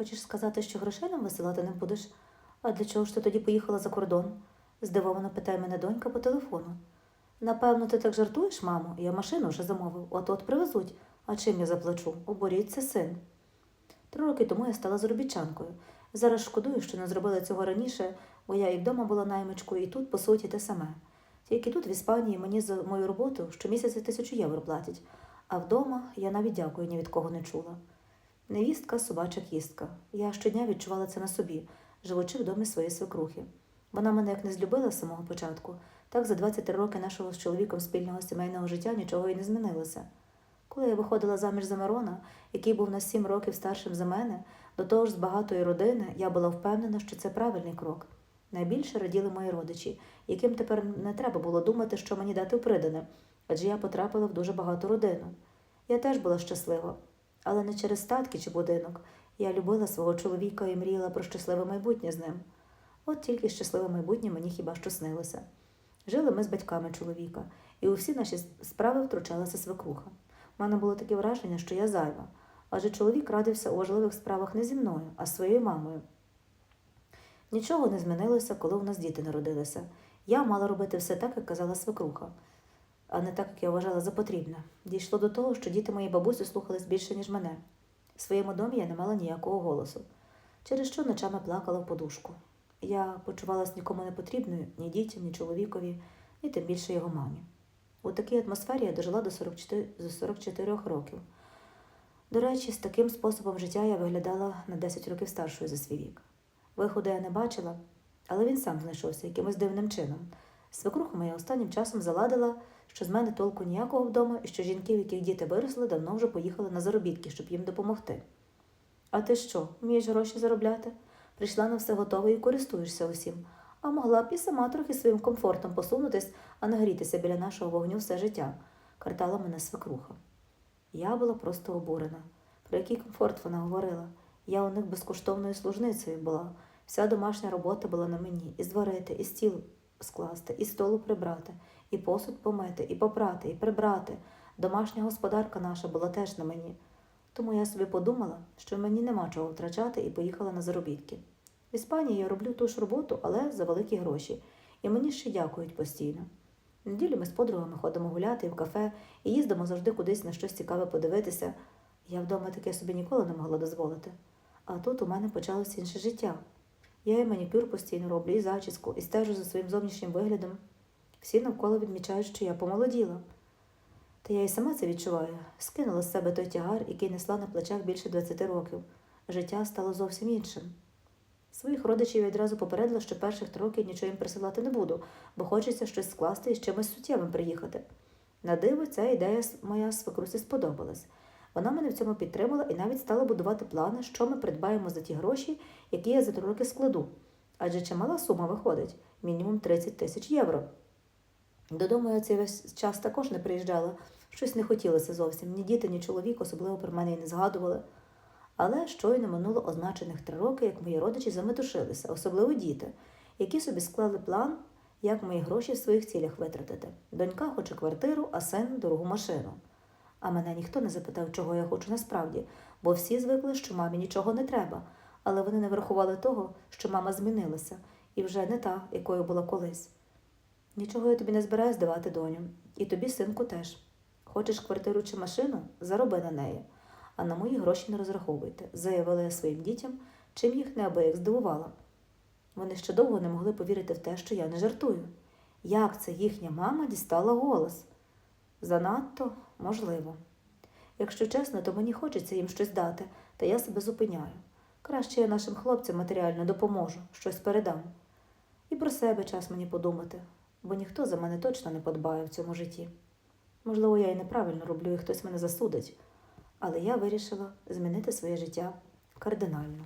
Хочеш сказати, що грошей нам висилати не будеш? А для чого ж ти тоді поїхала за кордон? здивовано питає мене донька по телефону. Напевно, ти так жартуєш, мамо, я машину вже замовив, от-от привезуть. А чим я заплачу? Оборіться син. Три роки тому я стала заробітчанкою. Зараз шкодую, що не зробила цього раніше, бо я і вдома була наймичкою, і тут, по суті, те саме. Тільки тут, в Іспанії, мені за мою роботу щомісяця тисячу євро платять, а вдома я навіть дякую ні від кого не чула. Невістка, собача кістка. Я щодня відчувала це на собі, живучи в домі своєї свекрухи. Вона мене як не злюбила з самого початку, так за 23 роки нашого з чоловіком спільного сімейного життя нічого і не змінилося. Коли я виходила заміж за Мирона, який був на сім років старшим за мене, до того ж з багатої родини, я була впевнена, що це правильний крок. Найбільше раділи мої родичі, яким тепер не треба було думати, що мені дати в придане, адже я потрапила в дуже багату родину. Я теж була щаслива, але не через статки чи будинок. Я любила свого чоловіка і мріяла про щасливе майбутнє з ним. От тільки щасливе майбутнє мені хіба що снилося. Жили ми з батьками чоловіка, і у всі наші справи втручалася свекруха. У мене було таке враження, що я зайва, адже чоловік радився у важливих справах не зі мною, а з своєю мамою. Нічого не змінилося, коли у нас діти народилися. Я мала робити все так, як казала свекруха, а не так, як я вважала за потрібне. Дійшло до того, що діти моєї бабусі слухались більше, ніж мене. В своєму домі я не мала ніякого голосу, через що ночами плакала в подушку. Я почувалася нікому не потрібною, ні дітям, ні чоловікові, ні тим більше його мамі. У такій атмосфері я дожила до 44, до 44 років. До речі, з таким способом життя я виглядала на 10 років старшою за свій вік. Виходу я не бачила, але він сам знайшовся якимось дивним чином. Свекруха моя останнім часом заладила, що з мене толку ніякого вдома і що жінки, в яких діти виросли, давно вже поїхали на заробітки, щоб їм допомогти. А ти що, вмієш гроші заробляти? Прийшла на все готове і користуєшся усім, а могла б і сама трохи своїм комфортом посунутись, а не грітися біля нашого вогню все життя, картала мене свекруха. Я була просто обурена. Про який комфорт вона говорила? Я у них безкоштовною служницею була. Вся домашня робота була на мені і зварити, і стіл скласти, і столу прибрати, і посуд помити, і попрати, і прибрати. Домашня господарка наша була теж на мені. Тому я собі подумала, що мені нема чого втрачати і поїхала на заробітки. В Іспанії я роблю ту ж роботу, але за великі гроші, і мені ще дякують постійно. Неділю ми з подругами ходимо гуляти в кафе і їздимо завжди кудись на щось цікаве подивитися. Я вдома таке собі ніколи не могла дозволити. А тут у мене почалося інше життя. Я і манікюр постійно роблю, і зачіску, і стежу за своїм зовнішнім виглядом. Всі навколо відмічають, що я помолоділа. Та я і сама це відчуваю. Скинула з себе той тягар, який несла на плечах більше 20 років. Життя стало зовсім іншим. Своїх родичів я відразу попередила, що перших роки нічого їм присилати не буду, бо хочеться щось скласти і з чимось суттєвим приїхати. На диво, ця ідея моя свекрусі сподобалась. Вона мене в цьому підтримала і навіть стала будувати плани, що ми придбаємо за ті гроші, які я за три роки складу. Адже чимала сума виходить мінімум 30 тисяч євро. Додому я цей весь час також не приїжджала, щось не хотілося зовсім. Ні діти, ні чоловік особливо про мене й не згадували. Але щойно минуло означених три роки, як мої родичі заметушилися, особливо діти, які собі склали план, як мої гроші в своїх цілях витратити. Донька хоче квартиру, а син дорогу машину. А мене ніхто не запитав, чого я хочу насправді, бо всі звикли, що мамі нічого не треба, але вони не врахували того, що мама змінилася і вже не та, якою була колись. Нічого я тобі не збираюсь давати, доню, і тобі, синку, теж. Хочеш квартиру чи машину, зароби на неї, а на мої гроші не розраховуйте, заявила я своїм дітям, чим їх неабияк здивувала. Вони ще довго не могли повірити в те, що я не жартую. Як це їхня мама дістала голос? Занадто можливо. Якщо чесно, то мені хочеться їм щось дати, та я себе зупиняю. Краще я нашим хлопцям матеріально допоможу, щось передам. І про себе час мені подумати, бо ніхто за мене точно не подбає в цьому житті. Можливо, я і неправильно роблю, і хтось мене засудить, але я вирішила змінити своє життя кардинально.